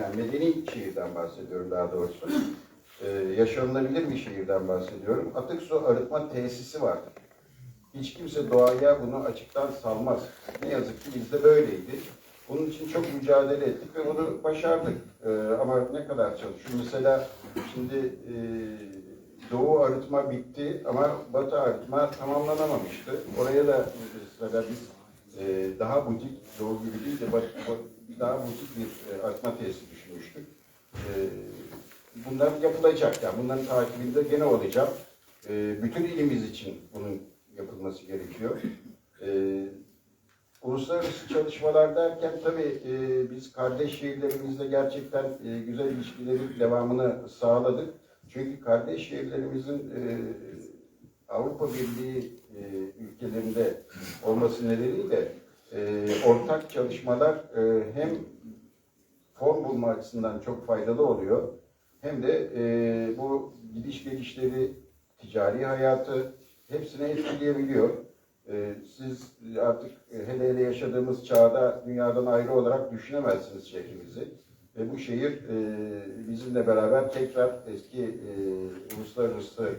Yani medeni şehirden bahsediyorum daha doğrusu. Ee, yaşanılabilir bir şehirden bahsediyorum. Atık su arıtma tesisi var. Hiç kimse doğaya bunu açıktan salmaz. Ne yazık ki bizde böyleydi. Bunun için çok mücadele ettik ve bunu başardık. Ee, ama ne kadar çalışıyor? Mesela şimdi e, Doğu arıtma bitti ama Batı arıtma tamamlanamamıştı. Oraya da mesela biz e, daha butik, Doğu gibi değil de Batı- daha butik bir e, arıtma tesisi düşünmüştük. E, bunlar yapılacak. Yani bunların takibinde gene olacağım. E, bütün ilimiz için bunun yapılması gerekiyor. E, uluslararası çalışmalar derken tabii e, biz kardeş şehirlerimizle gerçekten e, güzel ilişkilerin devamını sağladık. Çünkü kardeş şehirlerimizin e, Avrupa Birliği e, ülkelerinde olması nedeniyle e, ortak çalışmalar e, hem form bulma açısından çok faydalı oluyor. Hem de e, bu gidiş gelişleri, ticari hayatı hepsini etkileyebiliyor. E, siz artık hele hele yaşadığımız çağda dünyadan ayrı olarak düşünemezsiniz şehrimizi. Ve bu şehir e, bizimle beraber tekrar eski e, uluslararası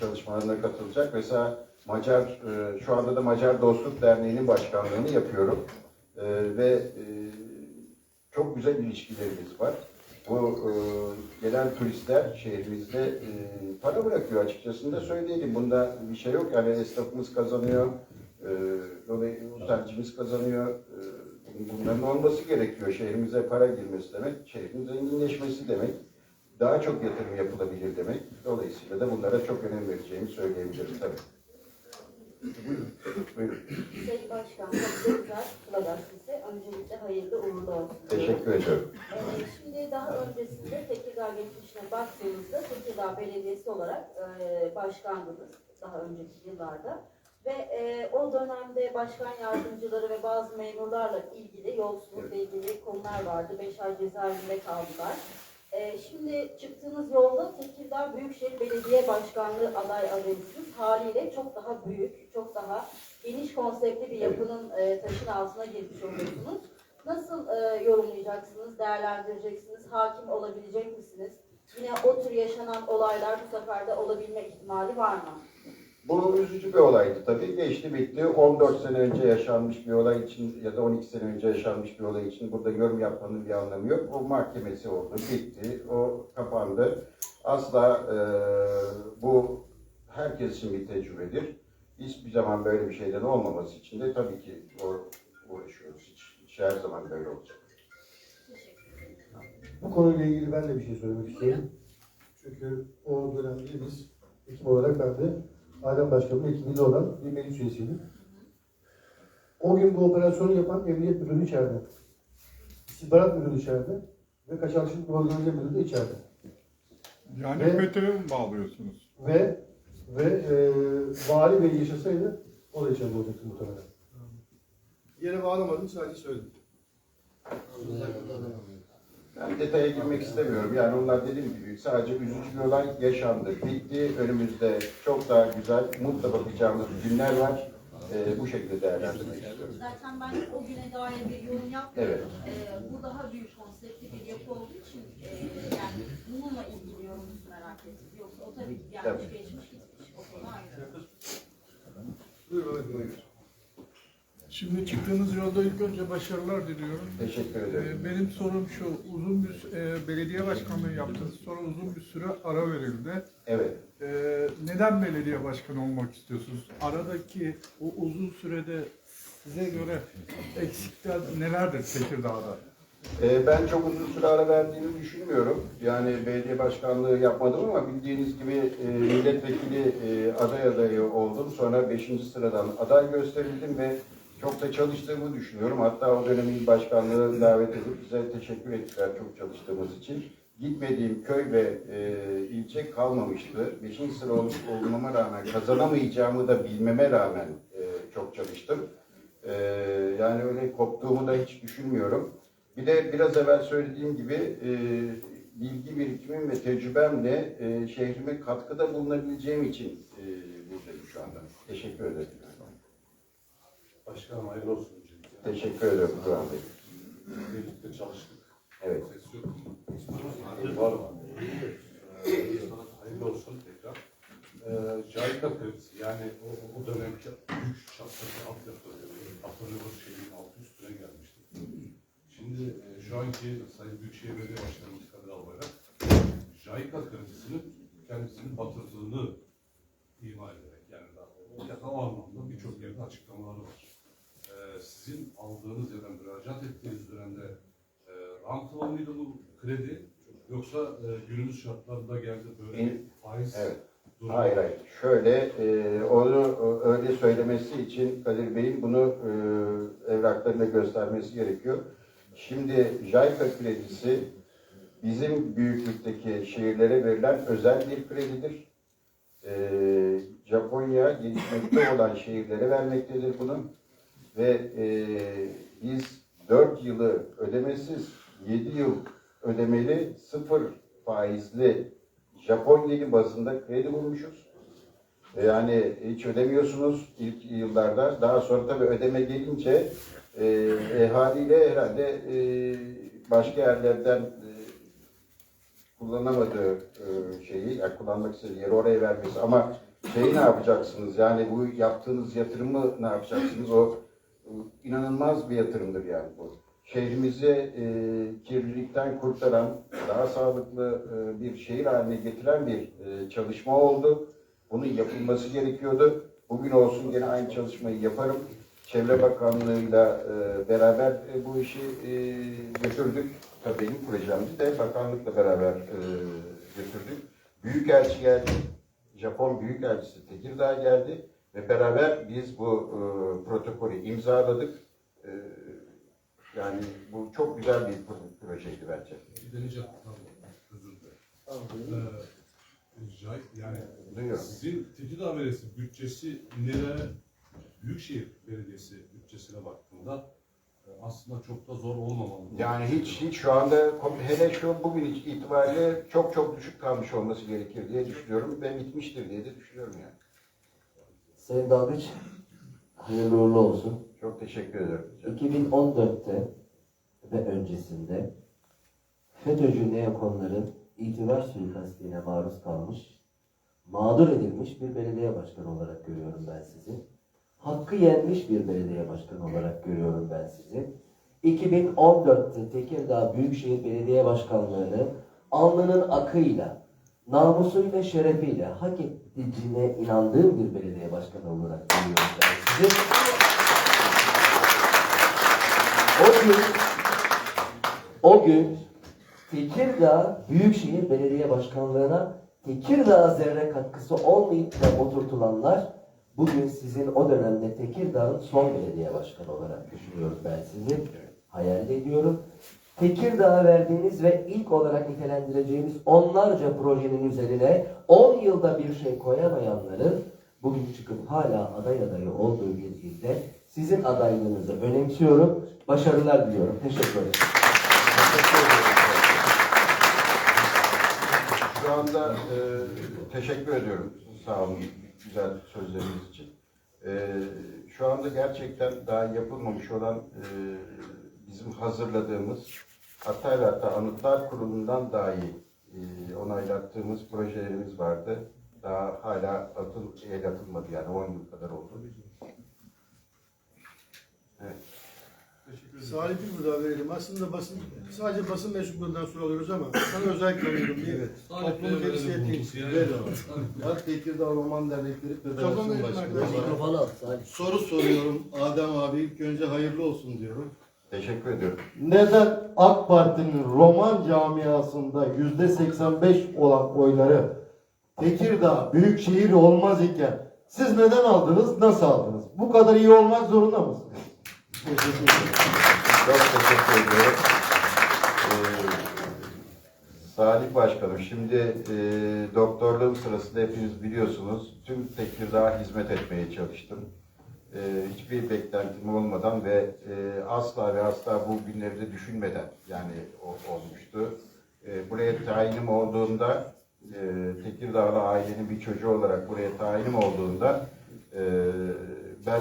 çalışmalarına katılacak. Mesela Macar, e, şu anda da Macar Dostluk Derneği'nin başkanlığını yapıyorum. E, ve e, çok güzel ilişkilerimiz var. Bu gelen turistler şehrimizde para bırakıyor açıkçası da söyleyelim. Bunda bir şey yok. Yani esnafımız kazanıyor, e, dolayısıyla kazanıyor. E, bunların olması gerekiyor. Şehrimize para girmesi demek, şehrin zenginleşmesi demek. Daha çok yatırım yapılabilir demek. Dolayısıyla da bunlara çok önem vereceğimi söyleyebilirim tabii. Buyurun. Buyurun. Sayın Başkan, Kuladak size. Öncelikle hayırlı uğurlu olsun. Teşekkür ediyorum. Ee, şimdi daha öncesinde Tekirdağ geçmişine baktığımızda Tekirdağ Belediyesi olarak e, başkandınız daha önceki yıllarda. Ve e, o dönemde başkan yardımcıları ve bazı memurlarla ilgili yolsuzlukla ilgili konular vardı. Beş ay cezaevinde kaldılar. E, şimdi çıktığınız yolda Tekirdağ Büyükşehir Belediye Başkanlığı aday adayısınız. Haliyle çok daha büyük, çok daha geniş konseptli bir yapının e, taşın altına girmiş oluyorsunuz. Nasıl e, yorumlayacaksınız, değerlendireceksiniz, hakim olabilecek misiniz? Yine o tür yaşanan olaylar bu sefer de olabilme ihtimali var mı? Bu üzücü bir olaydı tabii. Geçti bitti. 14 sene önce yaşanmış bir olay için ya da 12 sene önce yaşanmış bir olay için burada yorum yapmanın bir anlamı yok. O mahkemesi oldu, bitti. O kapandı. Asla e, bu herkes için bir tecrübedir. Hiçbir zaman böyle bir şeyden olmaması için de tabii ki uğra- uğraşıyoruz. Hiç, hiç her zaman böyle olacak. Bu konuyla ilgili ben de bir şey söylemek istiyorum. Çünkü o dönemde biz ekip olarak ben de Adem Başkanı'nın ekibinde olan bir meclis üyesiydim. O gün bu operasyonu yapan Emniyet Müdürü içeride. İstihbarat Müdürü içeride. Ve Kaçakçılık Organize Müdürü de içeride. Yani Ve- FETÖ'ye mi bağlıyorsunuz? Ve ve e, Vali Bey yaşasaydı o da içeride olacaktı muhtemelen. Yere bağlamadım sadece söyledim. Ben detaya girmek istemiyorum. Yani onlar dediğim gibi sadece üzücü bir olay yaşandı. Bitti. Önümüzde çok daha güzel, mutlu bakacağımız günler var. Ee, bu şekilde değerlendirmek istiyorum. Zaten ben o güne dair bir yorum yapmıyorum. Evet. Ee, bu daha büyük konseptli bir yapı olduğu için e, yani bununla ilgili yorumunuzu merak ettim. Yoksa o tabii ki gelmiş Tabii. geçmiş gitmiş. O konu ayrı. Buyur Mehmet Bey. Şimdi çıktığınız yolda ilk önce başarılar diliyorum. Teşekkür ederim. Ee, Benim sorum şu, uzun bir e, belediye başkanlığı yaptınız, sonra uzun bir süre ara verildi. Evet. Ee, neden belediye başkanı olmak istiyorsunuz? Aradaki o uzun sürede size göre eksikler nelerdir Tekirdağ'da? Ee, ben çok uzun süre ara verdiğini düşünmüyorum. Yani belediye başkanlığı yapmadım ama bildiğiniz gibi e, milletvekili e, aday adayı oldum. Sonra 5. sıradan aday gösterildim ve çok da çalıştığımı düşünüyorum. Hatta o dönem il başkanlığı davet edip bize teşekkür ettiler çok çalıştığımız için. Gitmediğim köy ve e, ilçe kalmamıştı. 5. sıra ol- olmama rağmen, kazanamayacağımı da bilmeme rağmen e, çok çalıştım. E, yani öyle koptuğumu da hiç düşünmüyorum. Bir de biraz evvel söylediğim gibi e, bilgi birikimim ve tecrübemle e, şehrime katkıda bulunabileceğim için e, buradayım şu anda. Teşekkür ederim. Başkanım hayırlı olsun öncelikle. Teşekkür ederim Kur'an Bey. Birlikte çalıştık. Evet. Ses yok. Var sana hayırlı olsun tekrar. Ee, Cahika kredisi yani o, o dönemki büyük şartları altyapı hatırlıyoruz şeyin altı üstüne gelmişti. Şimdi e, şu anki Sayın Büyükşehir Belediye Başkanımız Kadir Albayrak Cahika kredisinin kendisini batırdığını ima ederek yani daha, da o anlamda birçok yerde açıklamaları var. Sizin aldığınız ya da müracaat ettiğiniz dönemde e, rantılı mıydı bu kredi yoksa e, günümüz şartlarında geldi böyle bir faiz Evet. durumu? Hayır hayır. Şöyle e, onu öyle söylemesi için Kadir Bey'in bunu e, evraklarında göstermesi gerekiyor. Şimdi JICA kredisi bizim büyüklükteki şehirlere verilen özel bir kredidir. E, Japonya gelişmekte olan şehirlere vermektedir bunu. Ve e, biz 4 yılı ödemesiz, 7 yıl ödemeli, sıfır faizli Japon yeni bazında kredi bulmuşuz. E, Yani hiç ödemiyorsunuz ilk yıllarda. Daha sonra tabii ödeme gelince e, e, haliyle herhalde e, başka yerlerden e, kullanamadığı e, şeyi, yani kullanmak istediği yeri oraya vermesi. Ama şeyi ne yapacaksınız? Yani bu yaptığınız yatırımı ne yapacaksınız? O inanılmaz bir yatırımdır yani bu. Şehrimizi e, kirlilikten kurtaran, daha sağlıklı e, bir şehir haline getiren bir e, çalışma oldu. Bunun yapılması gerekiyordu. Bugün olsun gene aynı çalışmayı yaparım. Çevre Bakanlığı'yla e, beraber e, bu işi e, götürdük. Tabii benim projemdi de bakanlıkla beraber e, götürdük. Büyükelçi geldi. Japon Büyükelçisi Tekirdağ geldi ve beraber biz bu e, protokolü imzaladık. E, yani bu çok güzel bir pro- projeydi bence. Tamam. Özür dilerim. Ee, Cahit, yani Duyuyorum. sizin Tekirdağ Belediyesi bütçesi nereye Büyükşehir Belediyesi bütçesine baktığında e, aslında çok da zor olmamalı. Yani hiç hiç şu anda hele şu bugün itibariyle çok çok düşük kalmış olması gerekir diye düşünüyorum ve bitmiştir diye de düşünüyorum yani. Sayın Dalgıç, hayırlı uğurlu olsun. Çok teşekkür ederim. 2014'te ve öncesinde FETÖ'cü neokonların itibar suikastine maruz kalmış, mağdur edilmiş bir belediye başkanı olarak görüyorum ben sizi. Hakkı yenmiş bir belediye başkanı olarak görüyorum ben sizi. 2014'te Tekirdağ Büyükşehir Belediye Başkanlığı'nı alnının akıyla, namusuyla, şerefiyle hak ettiğine inandığım bir belediye başkanı olarak görüyorum sizi. O gün o gün Tekirdağ Büyükşehir Belediye Başkanlığı'na Tekirdağ zerre katkısı olmayıp da oturtulanlar bugün sizin o dönemde Tekirdağ'ın son belediye başkanı olarak düşünüyorum ben sizi. Hayal ediyorum. Tekirdağ'a verdiğiniz ve ilk olarak nitelendireceğimiz onlarca projenin üzerine 10 yılda bir şey koyamayanların bugün çıkıp hala aday adayı olduğu bir ilde sizin adaylığınızı önemsiyorum. Başarılar diliyorum. Teşekkür ederim. Şu anda e, teşekkür ediyorum. Sağ olun güzel sözleriniz için. E, şu anda gerçekten daha yapılmamış olan e, bizim hazırladığımız hatta ve hatta Anıtlar Kurulu'ndan dahi e, onaylattığımız projelerimiz vardı. Daha hala atıl, el atılmadı yani 10 yıl kadar oldu. Evet. Teşekkür ederim. Salih bir burada verelim. Aslında basın, sadece basın mensuplarından soruyoruz ama sana özellikle alıyorum. Evet. Toplumu temsil ettiğin. Bak Tekirdağ Roman Dernekleri Federasyonu Başkanı Mikrofonu al soru soruyorum Adem abi. İlk önce hayırlı olsun diyorum. Teşekkür ediyorum. Neden AK Parti'nin Roman camiasında yüzde 85 olan oyları Tekirdağ büyükşehir olmaz iken siz neden aldınız, nasıl aldınız? Bu kadar iyi olmak zorunda mısınız? Teşekkür ederim. Çok teşekkür ediyorum. Ee, Salih Başkanım, şimdi e, doktorluğum sırasında hepiniz biliyorsunuz tüm Tekirdağ'a hizmet etmeye çalıştım. E, hiçbir beklentim olmadan ve e, asla ve asla bu günleri de düşünmeden yani o, olmuştu. E, buraya tayinim olduğunda, e, Tekirdağlı ailenin bir çocuğu olarak buraya tayinim olduğunda e, ben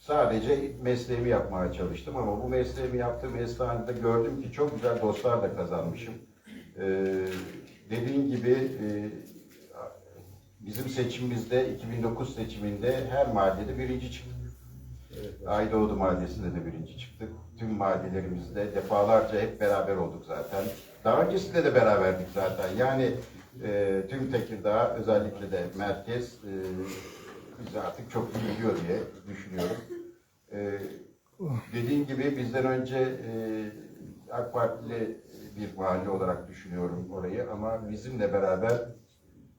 Sadece mesleğimi yapmaya çalıştım ama bu mesleğimi yaptığım esnada gördüm ki çok güzel dostlar da kazanmışım. Ee, dediğin gibi e, bizim seçimimizde 2009 seçiminde her mahallede birinci çıktık. Aydoğdu Mahallesi'nde de birinci çıktık. Tüm mahallelerimizde defalarca hep beraber olduk zaten. Daha öncesinde de beraberdik zaten. Yani e, tüm Tekirdağ özellikle de merkez e, bizi artık çok iyi biliyor diye düşünüyorum. E, dediğin gibi bizden önce e, AK Partili bir mahalle olarak düşünüyorum orayı ama bizimle beraber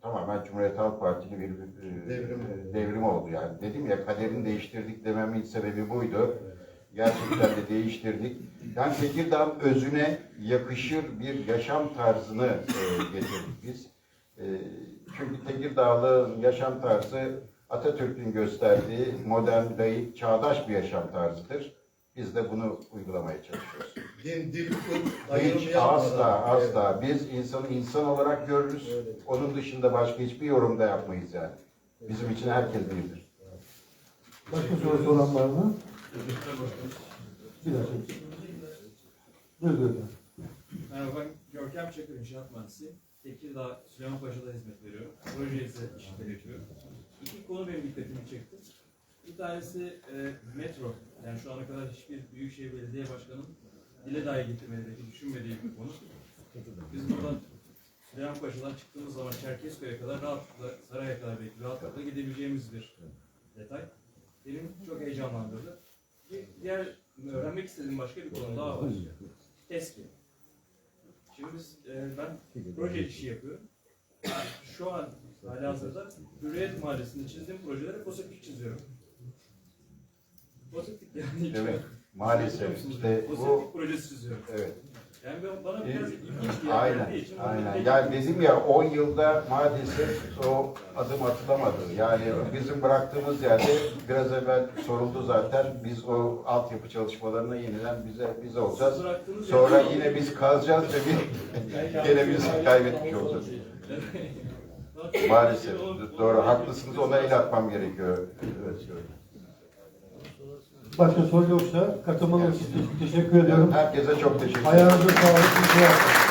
tamamen Cumhuriyet Halk Partili bir e, Devrim. e, devrim oldu yani. Dedim ya kaderini değiştirdik dememin sebebi buydu. Gerçekten de değiştirdik. Yani Tekirdağ'ın özüne yakışır bir yaşam tarzını e, getirdik biz. E, çünkü Tekirdağlı'nın yaşam tarzı Atatürk'ün gösterdiği modern, layık, çağdaş bir yaşam tarzıdır. Biz de bunu uygulamaya çalışıyoruz. Din, dil, ırk ayrımı Hiç yapmadan. asla asla. Biz insanı insan olarak görürüz. Onun dışında başka hiçbir yorum da yapmayız yani. Bizim için herkes birdir. Başka sorusu olan var mı? Bir dakika. Buyurun efendim. Merhaba ben Görkem Çakır İnşaat Mühendisi. Tekirdağ Süleymanpaşa'da hizmet veriyorum. Proje ise işler yapıyorum. İki konu benim dikkatimi çekti. Bir tanesi e, metro. Yani şu ana kadar hiçbir Büyükşehir Belediye Başkanı'nın dile dahi getirmediği, düşünmediği bir konu. Biz buradan Süleymanpaşa'dan çıktığımız zaman Çerkezköy'e kadar rahatlıkla, Saray'a kadar belki rahatlıkla gidebileceğimiz bir detay. Benim çok heyecanlandırdı. Bir diğer öğrenmek istediğim başka bir konu daha var. TESKİ. Şimdi biz, e, ben proje işi yapıyorum. Şu an hali hazırda Hürriyet Mahallesi'nde çizdiğim projeleri pozitif çiziyorum. Pozitif yani. Evet. Maalesef işte Pozitif bu projesi evet. Yani ben, bana biraz ilginç bir Aynen, için aynen. Yani dedim ya 10 yılda maalesef o adım atılamadı. Yani bizim bıraktığımız yerde biraz evvel soruldu zaten. Biz o altyapı çalışmalarına yeniden bize biz olacağız. Sonra yine biz kazacağız ve bir gene biz kaybetmiş olacağız. Maalesef. Doğru, haklısınız. Ona el atmam gerekiyor. Evet, evet. Başka soru yoksa katılmanız için teşekkür ediyorum. Herkese çok teşekkür ederim. Ayağınıza sağlık.